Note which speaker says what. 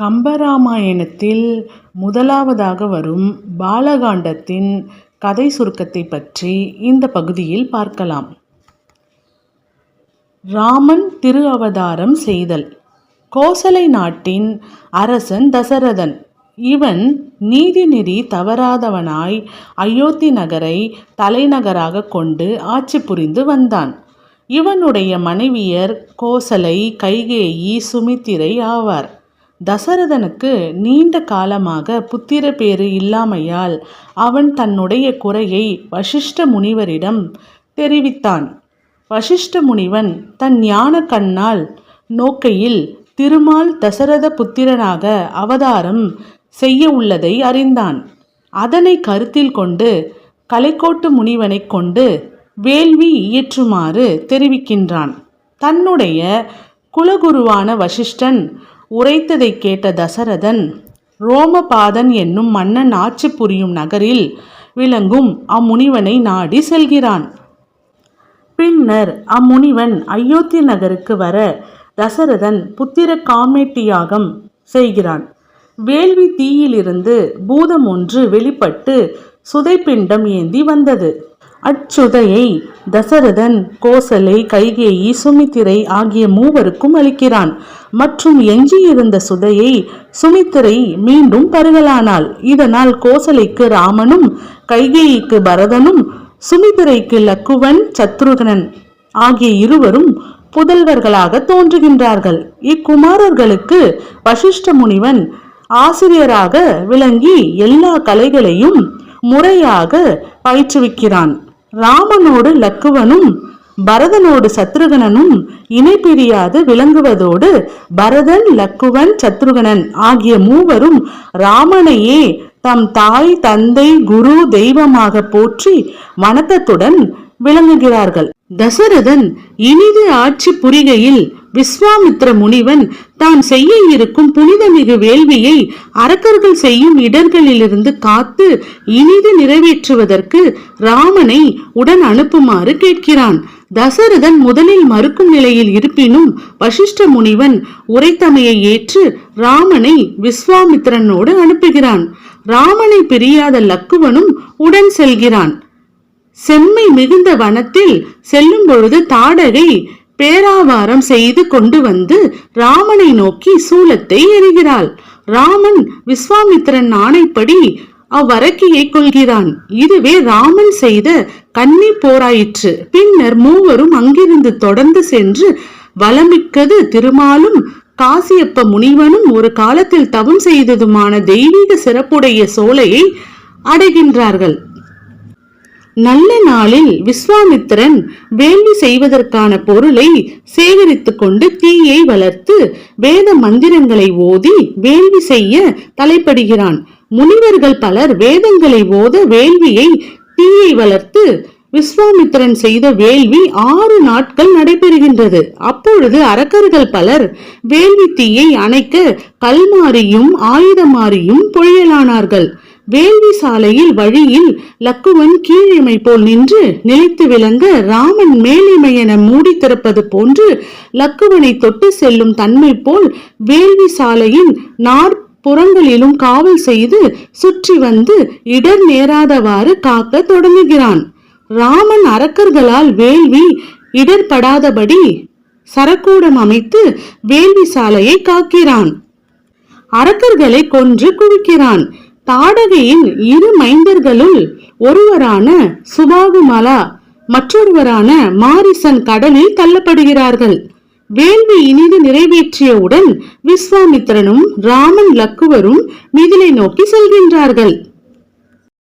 Speaker 1: கம்பராமாயணத்தில் முதலாவதாக வரும் பாலகாண்டத்தின் கதை சுருக்கத்தை பற்றி இந்த பகுதியில் பார்க்கலாம். ராமன் திரு அவதாரம் செய்தல். கோசலை நாட்டின் அரசன் தசரதன். இவன் நீதிநெறி தவறாதவனாய் அயோத்தி நகரை தலைநகராக கொண்டு ஆட்சி புரிந்து வந்தான். இவனுடைய மனைவியர் கோசலை கைகேயி சுமித்திரை ஆவார். தசரதனுக்கு நீண்ட காலமாக புத்திர பேறு இல்லாமையால் அவன் தன்னுடைய குறையை வசிஷ்ட முனிவரிடம் தெரிவித்தான். வசிஷ்ட முனிவன் தன் ஞான கண்ணால் நோக்கையில் திருமால் தசரத புத்திரனாக அவதாரம் செய்ய உள்ளதை அறிந்தான். அதனை கருத்தில் கொண்டு கலைக்கோட்டு முனிவனைக் கொண்டு வேள்வி இயற்றுமாறு தெரிவிக்கின்றான். தன்னுடைய குலகுருவான வசிஷ்டன் உரைத்ததை கேட்ட தசரதன் ரோமபாதன் என்னும் மன்னன் ஆட்சி புரியும் நகரில் விளங்கும் அம்முனிவனை நாடி செல்கிறான். பின்னர் அம்முனிவன் அயோத்தி நகருக்கு வர தசரதன் புத்திர காமேட்டி யாகம் செய்கிறான். வேள்வி தீயிலிருந்து பூதம் ஒன்று வெளிப்பட்டு சுதைப்பிண்டம் ஏந்தி வந்தது. அச்சுதையை தசரதன் கோசலை கைகேயி சுமித்திரை ஆகிய மூவருக்கும் அளிக்கிறான். மற்றும் எஞ்சியிருந்த சுதையை சுமித்திரை மீண்டும் பருகலானாள். இதனால் கோசலைக்கு ராமனும் கைகேயிக்கு பரதனும் சுமித்திரைக்கு லக்குவன் சத்ருகனன் ஆகிய இருவரும் புதல்வர்களாக தோன்றுகின்றார்கள். இக்குமாரர்களுக்கு வசிஷ்ட முனிவன் ஆசிரியராக விளங்கி எல்லா கலைகளையும் முறையாக பயிற்றுவிக்கிறான். ராமனோடு லக்குவனும் பரதனோடு சத்ருகனனும் இணை பிரியாது விளங்குவதோடு பரதன் லக்குவன் சத்ருகனன் ஆகிய மூவரும் ராமனையே தம் தாய் தந்தை குரு தெய்வமாக போற்றி வணக்கத்துடன் விளங்குகிறார்கள். தசரதன் இனிது ஆட்சி புரிகையில் விஸ்வாமித்ர முனிவன் தான் செய்ய இருக்கும் புனிதமிகு வேள்வியை அரக்கர்கள் செய்யும் இடர்களிலிருந்து காத்து இனிது நிறைவேற்றுவதற்கு ராமனை உடன் அனுப்புமாறு கேட்கிறான். தசரதன் முதலில் மறுக்கும் நிலையில் இருப்பினும் வசிஷ்ட முனிவன் உரைத்தமையை ஏற்று ராமனை விஸ்வாமித்திரனோடு அனுப்புகிறான். ராமனை பிரியாத லக்குவனும் உடன் செல்கிறான். செம்மை மிகுந்த வனத்தில் செல்லும் பொழுது தாடகை பேராவாரம் செய்து கொண்டு வந்து ராமனை நோக்கி சூலத்தை எறிகிறாள். ராமன் விஸ்வாமித்திரன் ஆணைப்படி அவ்வரக்கியை கொள்கிறான் இதுவே ராமன் செய்த கன்னி போராயிற்று. பின்னர் மூவரும் அங்கிருந்து தொடர்ந்து சென்று வளமிக்கது திருமாலும் காசியப்ப முனிவனும் ஒரு காலத்தில் தவம் செய்ததுமான தெய்வீக சிறப்புடைய சோலையை அடைகின்றார்கள். நல்ல நாளில் விஸ்வாமித்திரன் வேள்வி செய்வதற்கான பொருளை சேகரித்துக் கொண்டு தீயை வளர்த்து வேத மந்திரங்களை ஓதி வேள்வி செய்ய தலைப்படுகிறான். முனிவர்கள் பலர் வேதங்களை ஓத வேள்வியை தீயை வளர்த்து விஸ்வாமித்திரன் செய்த வேள்வி ஆறு நாட்கள் நடைபெறுகின்றது. அப்பொழுது அரக்கர்கள் பலர் வேள்வி தீயை அணைக்க கல்மாரியும் ஆயுதமாரியும் பொழியலானார்கள். வேள்வி சாலையில் வழியில் லக்குவன் கீழிமை போல் நின்று நிலைத்து விளங்க ராமன் மேலிமை என மூடி திறப்பது போன்று லக்குவனை தொட்டு செல்லும் தன்மை போல் வேள்வி சாலையின் நாற்புறங்களிலும் காவல் செய்து சுற்றி வந்து இடர் நேராதவாறு காக்க தொடங்குகிறான். ராமன் அரக்கர்களால் வேள்வி இடர்படாதபடி சரக்கூடம் அமைத்து வேள்வி சாலையை காக்கிறான். அரக்கர்களை கொன்று குவிக்கிறான். தாடகையின் இரு மைந்தர்களுள் ஒருவரான சுபாகுமலா மற்றொருவரான மாரிசன் கடலில் தள்ளப்படுகிறார்கள். வேள்வி இனிது நிறைவேற்றியவுடன் விஸ்வாமித்திரனும் ராமன் லக்குவரும் மிதிலை நோக்கி செல்கின்றார்கள்.